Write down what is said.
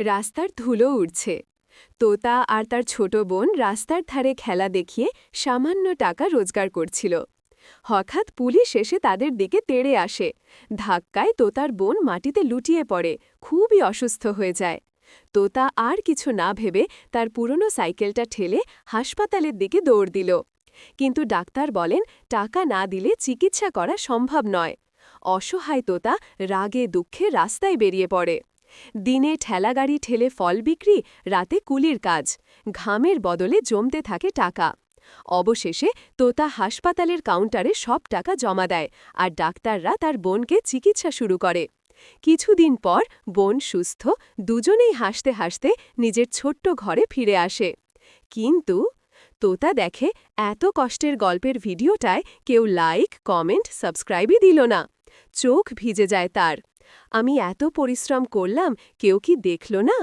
রাস্তার ধুলো উড়ছে। তোতা আর তার ছোট বোন রাস্তার ধারে খেলা দেখিয়ে সামান্য টাকা রোজগার করছিল। হঠাৎ পুলিশ এসে তাদের দিকে তেড়ে আসে। ধাক্কায় তোতার বোন মাটিতে লুটিয়ে পড়ে, খুবই অসুস্থ হয়ে যায়। তোতা আর কিছু না ভেবে তার পুরনো সাইকেলটা ঠেলে হাসপাতালের দিকে দৌড় দিল। কিন্তু ডাক্তার বলেন, টাকা না দিলে চিকিৎসা করা সম্ভব নয়। অসহায় তোতা রাগে দুঃখে রাস্তায় বেরিয়ে পড়ে। দিনে ঠেলাগাড়ি ঠেলে ফল বিক্রি, রাতে কুলির কাজ। ঘামের বদলে জমতে থাকে টাকা। অবশেষে তোতা হাসপাতালের কাউন্টারে সব টাকা জমা দেয় আর ডাক্তাররা তার বোনকে চিকিৎসা শুরু করে। কিছুদিন পর বোন সুস্থ, দুজনেই হাসতে হাসতে নিজের ছোট্ট ঘরে ফিরে আসে। কিন্তু তোতা দেখে এত কষ্টের গল্পের ভিডিওটায় কেউ লাইক, কমেন্ট, সাবস্ক্রাইবই দিল না। চোখ ভিজে যায় তার। আমি এত পরিশ্রম করলাম কেউ কি দেখল না?